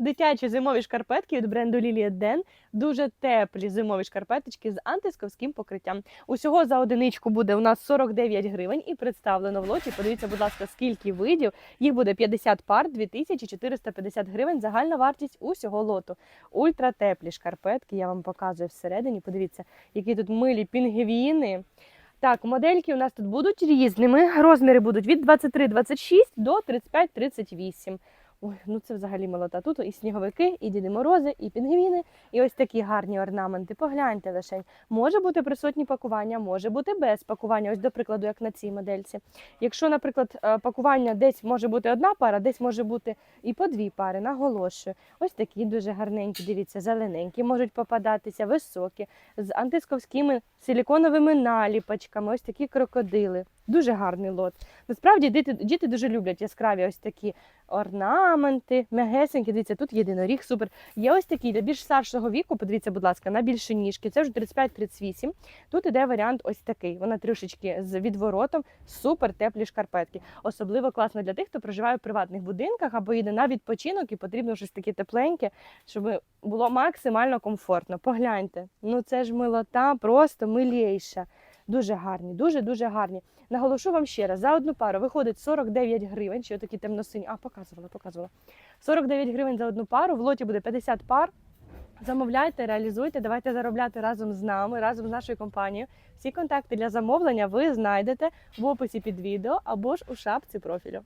дитячі зимові шкарпетки від бренду Liliet Den. Дуже теплі зимові шкарпеточки з антисковським покриттям. Усього за одиничку буде у нас 49 гривень і представлено в лоті. Подивіться, будь ласка, скільки видів. Їх буде 50 пар, 2450 гривень. Загальна вартість усього лоту. Ультратеплі шкарпетки. Я вам показую всередині. Подивіться, які тут милі пінгвіни. Так, модельки у нас тут будуть різними. Розміри будуть від 23-26 до 35-38. Ой, ну це взагалі молота. Тут і сніговики, і Діди Морози, і пінгвіни, і ось такі гарні орнаменти. Погляньте лише. Може бути присутні пакування, може бути без пакування. Ось, до прикладу, як на цій модельці. Якщо, наприклад, е, пакування десь може бути одна пара, десь може бути і по дві пари, наголошую. Ось такі дуже гарненькі, дивіться, зелененькі, можуть попадатися, високі, з антисковськими силіконовими наліпочками, ось такі крокодили. Дуже гарний лот. Насправді діти, діти дуже люблять яскраві ось такі орнаменти, м'ягесенькі. Дивіться, тут єдиноріг, супер. Є ось такі для більш старшого віку. Подивіться, будь ласка, на більші ніжки. Це вже 35-38. Тут іде варіант ось такий. Вона трішечки з відворотом, супер теплі шкарпетки. Особливо класно для тих, хто проживає в приватних будинках або йде на відпочинок і потрібно щось таке тепленьке, щоб було максимально комфортно. Погляньте, ну це ж милота, просто милейша. Дуже гарні, дуже дуже гарні. Наголошу вам ще раз, за одну пару виходить 49 гривень, ще такі темно-сині. А, показувала, показувала. 49 гривень за одну пару, в лоті буде 50 пар. Замовляйте, реалізуйте, давайте заробляти разом з нами, разом з нашою компанією. Всі контакти для замовлення ви знайдете в описі під відео або ж у шапці профілю.